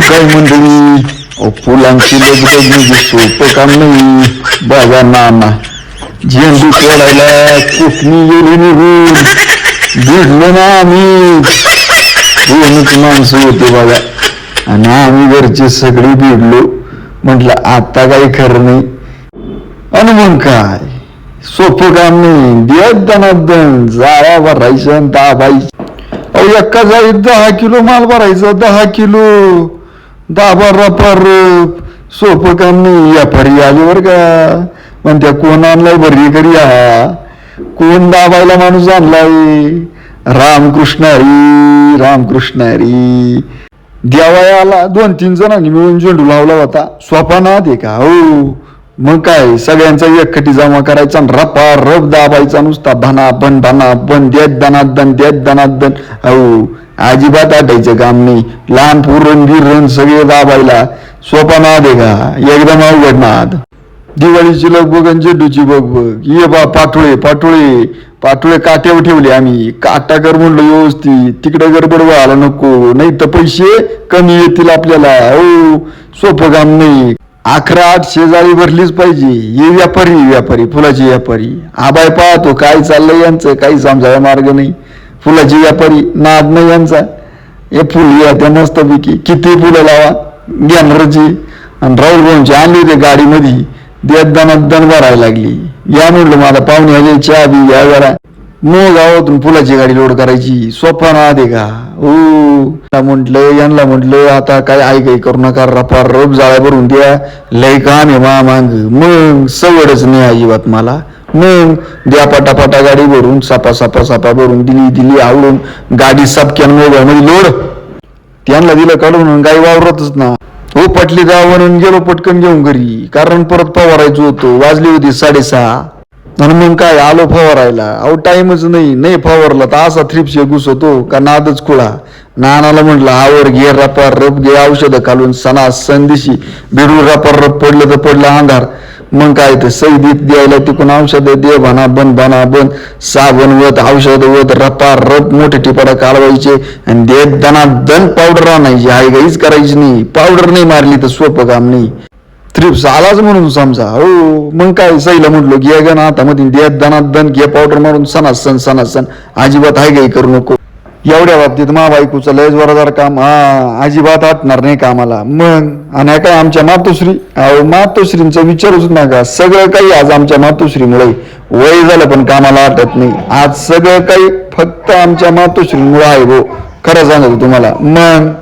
काय मंडळी फुलांची लगबगी सोपं काम नाही बाबा नाना झेंडू तोडायला कोकणी गेली निघून भिडलो ना आम्ही दोनच माणसं होते बघा आणि आम्ही घरचे सगळे भिडलो म्हटलं आता काही खरं नाही आणि मग काय सोपं काम नाही दिवस दनादन जाळा भरायचं आणि दाबायचं अहो एका जाळीत दहा किलो माल भरायचा दहा किलो दाबा रपर सोपं काम नाही व्यापारी आले बरं का? पण त्या कोण आणलाय बरी करी हा कोण दाबायला माणूस आणलाय? रामकृष्ण हरी रामकृष्ण हरी. देवाया आला दोन तीन जणांनी मिळून झेंडू लावला होता. सोपा दे का? हो. मग काय? सगळ्यांचा एकखटी जमा करायचा रपा रप दाबायचा नुसता. धना बन धना बन देत दनात दन देत दनात दन हो अजिबात आटायचं काम नाही. लहान पुरण बिरण सगळे दाबायला. सोपा ना दे का? एकदम अवघड नाद. दिवाळीची लगबग आणि झेंडूची बघ बघ. ये बा पाठोळे पाठोळे पाठोळे काट्यावर ठेवले आम्ही. काटा कर म्हणलं व्यवस्थित. तिकडे गडबड व्हायला नको. नाही तर पैसे कमी येतील आपल्याला. हो सोपं काम नाही. अकरा आठ शेजारी भरलीच पाहिजे. ही व्यापारी व्यापारी फुलाची व्यापारी. आबाय पाहतो काय चाललंय यांचं काही समजायला मार्ग नाही. फुलाची व्यापारी नाद नाही यांचा. हे फुल या त्या मस्तपैकी किती फुलं लावा. ज्ञानरची आणि राहुल भाऊंची आणली ते गाडीमध्ये. देत दनात दन भरायला लागली. या म्हणलं मला पाहुणे आले चहा बी या जरा. मग गावातून फुलाची गाडी लोड करायची. सोपा ना का? ओ म्हटलं यांना म्हटलं आता काय आई काही करू नका रपा रप जाळ्या भरून द्या. लय काम आहे मा मांग. मग सवडच नाही अजिबात मला. मग द्या पटापटा गाडी भरून सापा सापा सापा भरून दिली दिली आवडून गाडी सपक्यान मोबाईल लोड. त्यांना दिलं काढून गाई वावरतच ना. हो पटली गाव म्हणून गेलो पटकन घेऊन घरी. कारण परत पवारायचो होतो. वाजली होती साडेसहा. आणि मग काय आलो फवारायला. अहो टाइमच नाही नाही फवारला तर असा थ्रिपशे होतो का नादच खुळा. नानाला म्हटलं आवर घे रपार रप घे औषधं घालून सणा संदिशी बिडूर रपार रप पडलं तर पडलं अंधार. मग काय ते सैदीत द्यायला तिकून औषधं दे भना बन बना बन. साबण वत औषध वत रपा रप मोठे टिपाडा कालवायचे आणि देत दना दन पावडर आणायची. आई गाईच करायची नाही. पावडर नाही मारली तर सोपं काम नाही. थ्रिप्स आलाच म्हणून समजा. हो मग काय सईला म्हटलो घे ग ना आता मध्ये दिया दनात दन घे पावडर मारून सणा सण सणा सण. अजिबात हाय गाई करू नको. एवढ्या बाबतीत मा बायकूचं लय जोरदार काम. हा अजिबात आटणार नाही कामाला. मग आणि काय आमच्या मातोश्री? अहो मातोश्रींचा विचारूच नका. सगळं काही आज आमच्या मातोश्रीमुळे वय झालं पण कामाला आटत नाही. आज सगळं काही फक्त आमच्या मातोश्रीमुळे आहे हो. खरं सांगतो तुम्हाला. मग